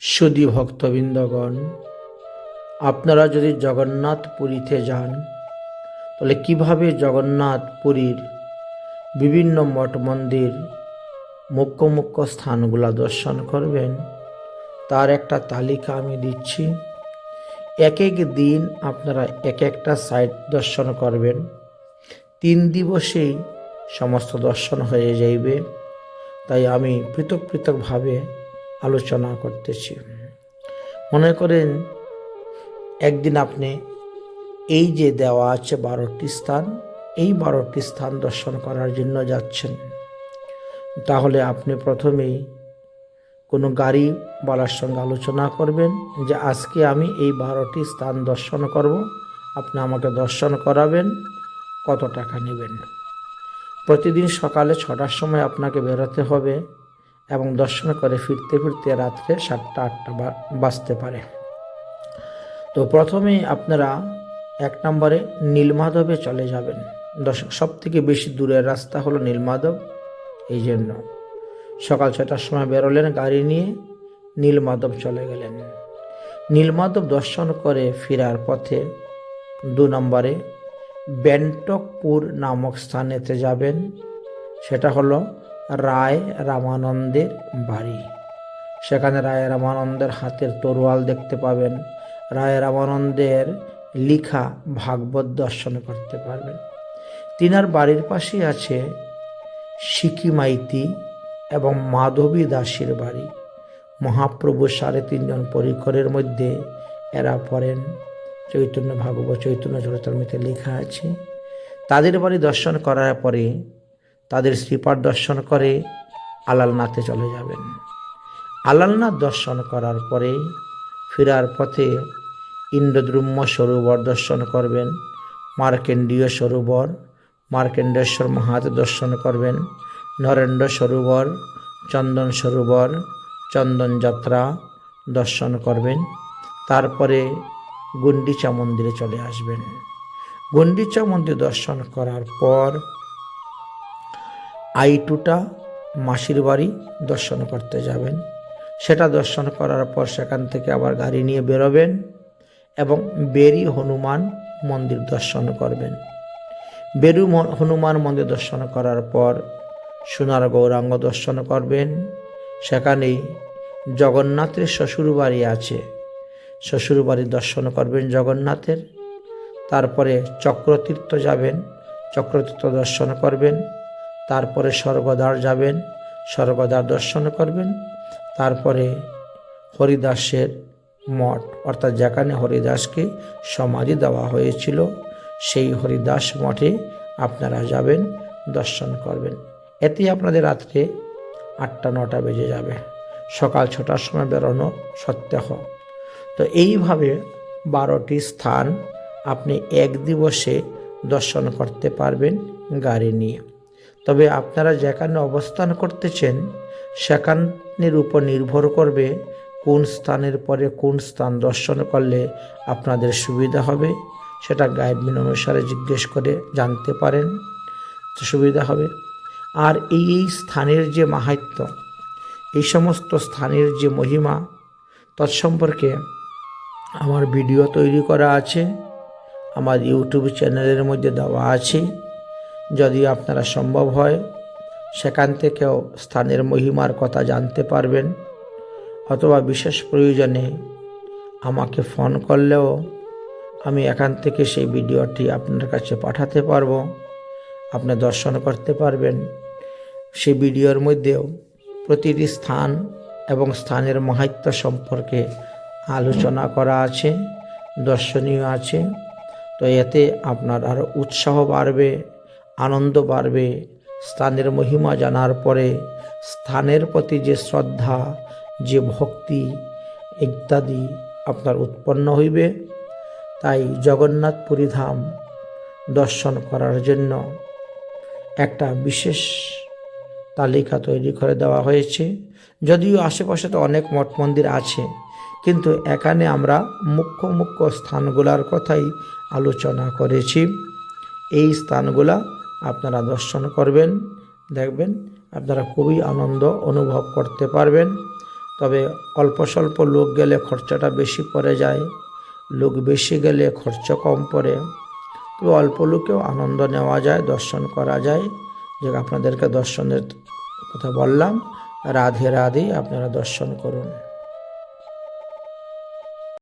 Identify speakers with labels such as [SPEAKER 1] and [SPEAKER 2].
[SPEAKER 1] সুদী ভক্তবৃন্দগণ, আপনারা যদি জগন্নাথ পুরীতে যান, তাহলে কীভাবে জগন্নাথ পুরীর বিভিন্ন মঠ মন্দির মুখ্য মুখ্য স্থানগুলো দর্শন করবেন, তার একটা তালিকা আমি দিচ্ছি। এক এক দিন আপনারা এক একটা সাইট দর্শন করবেন। তিন দিবসেই সমস্ত দর্শন হয়ে যাইবে। তাই আমি পৃথক পৃথকভাবে আলোচনা করতেছি। মনে করেন, একদিন আপনি এই যে দেওয়া আছে বারোটি স্থান, এই বারোটি স্থান দর্শন করার জন্য যাচ্ছেন। তাহলে আপনি প্রথমেই কোনো গাড়িওয়ালার সঙ্গে আলোচনা করবেন যে, আজকে আমি এই বারোটি স্থান দর্শন করব। আপনি আমাকে দর্শন করাবেন, কত টাকা নেবেন? প্রতিদিন সকালে ছটার সময় আপনাকে বেরোতে হবে। এবং দর্শন করে ফিরতে ফিরতে রাত্রে সাতটা, আটটা বাজতে পারে। তো প্রথমেই আপনারা এক নম্বরে নীলমাধবে চলে যাবেন। দর্শক সব থেকে বেশি দূরের রাস্তা হলো নীলমাধব। এই জন্য সকাল ছটার সময় বেরোলেন গাড়ি নিয়ে, নীলমাধব চলে গেলেন। নীলমাধব দর্শন করে ফেরার পথে দু নম্বরে ব্যান্টকপুর নামক স্থানেতে যাবেন। সেটা হলো রায় রামানন্দের বাড়ি। সেখানে রায় রামানন্দের হাতের তরোয়াল দেখতে পাবেন। রায় রামানন্দের লিখা ভাগবত দর্শন করতে পারবেন। তিনার বাড়ির পাশেই আছে সিকিমাইতি এবং মাধবী দাসীর বাড়ি। মহাপ্রভু সাড়ে তিনজন পরিকরের মধ্যে এরা পড়েন। চৈতন্য ভাগবত, চৈতন্য চরিতামিতে লেখা আছে। তাদের বাড়ি দর্শন করার পরে তাদের শ্রীপাঠ দর্শন করে আলালনাথে চলে যাবেন। আলালনাথ দর্শন করার পরে ফেরার পথে ইন্দ্রদ্রুম্য সরোবর দর্শন করবেন মার্কেন্ডীয় সরোবর মার্কেন্ডেশ্বর মহাদেব দর্শন করবেন, নরেন্দ্র সরোবর, চন্দন সরোবর, চন্দন যাত্রা দর্শন করবেন। তারপরে গুন্ডিচা মন্দিরে চলে আসবেন। গুন্ডিচা মন্দির দর্শন করার পর আইটুটা মাসির বাড়ি দর্শন করতে যাবেন। সেটা দর্শন করার পর সেখান থেকে আবার গাড়ি নিয়ে বেরোবেন এবং বেরি হনুমান মন্দির দর্শন করবেন। বেরু হনুমান মন্দির দর্শন করার পর সোনার গৌরাঙ্গ দর্শন করবেন। সেখানেই জগন্নাথের শ্বশুর বাড়ি আছে। শ্বশুর বাড়ি দর্শন করবেন জগন্নাথের। তারপরে চক্রতীর্থ যাবেন। চক্রতীর্থ দর্শন করবেন। তারপরে স্বর্গদ্বার যাবেন, স্বর্গদ্বার দর্শন করবেন। তারপরে হরিদাসের মঠ, অর্থাৎ যেখানে হরিদাসকে সমাধি দেওয়া হয়েছিল, সেই হরিদাস মঠে আপনারা যাবেন, দর্শন করবেন। এতে আপনাদের রাত্রে আটটা, নটা বেজে যাবে। সকাল ছটার সময় বেরোনো সত্যাহ তো এইভাবে বারোটি স্থান আপনি এক দিবসে দর্শন করতে পারবেন গাড়ি নিয়ে। তবে আপনারা যেখানে অবস্থান করতেছেন, সেখানের উপর নির্ভর করবে কোন স্থানের পরে কোন স্থান দর্শন করলে আপনাদের সুবিধা হবে, সেটা গাইডলাইন অনুসারে জিজ্ঞেস করে জানতে পারেন সুবিধা হবে। আর এই এই স্থানের যে মাহাত্ম্য, এই সমস্ত স্থানের যে মহিমা তৎসম্পর্কে আমার ভিডিও তৈরি করা আছে, আমার ইউটিউব চ্যানেলের মধ্যে দেওয়া আছে। যদি আপনারা সম্ভব হয়, সেখান থেকেও স্থানের মহিমার কথা জানতে পারবেন। অথবা বিশেষ প্রয়োজনে আমাকে ফোন করলেও আমি এখান থেকে সেই ভিডিওটি আপনার কাছে পাঠাতে পারব। আপনি দর্শন করতে পারবেন। সেই ভিডিওর মধ্যেও প্রতিটি স্থান এবং স্থানের মাহাত্ম্য সম্পর্কে আলোচনা করা আছে, দর্শনীয় আছে। তো এতে আপনার আরও উৎসাহ বাড়বে। আনন্দ বাড়বে। স্থানের মহিমা জানার পরে স্থানের প্রতি যে শ্রদ্ধা, যে ভক্তি ইত্যাদি আপনার উৎপন্ন হইবে, তাই জগন্নাথ পুরী ধাম দর্শন করার জন্য একটা বিশেষ তালিকা তৈরি করে দেওয়া হয়েছে। যদিও আশেপাশে তো অনেক মঠ মন্দির আছে, কিন্তু এখানে আমরা মুখ্য মুখ্য স্থানগুলার কথাই আলোচনা করেছি। এই স্থানগুলা আপনারা দর্শন করবেন, দেখবেন আপনারা খুবই আনন্দ অনুভব করতে পারবেন। তবে অল্প স্বল্প লোক গেলে খরচাটা বেশি পড়ে যায়, লোক বেশি গেলে খরচ কম পড়ে। তবে অল্প লোকেও আনন্দ নেওয়া যায়, দর্শন করা যায়। যে আপনাদেরকে দর্শনের কথা বললাম, রাধে রাধে আপনারা দর্শন করুন।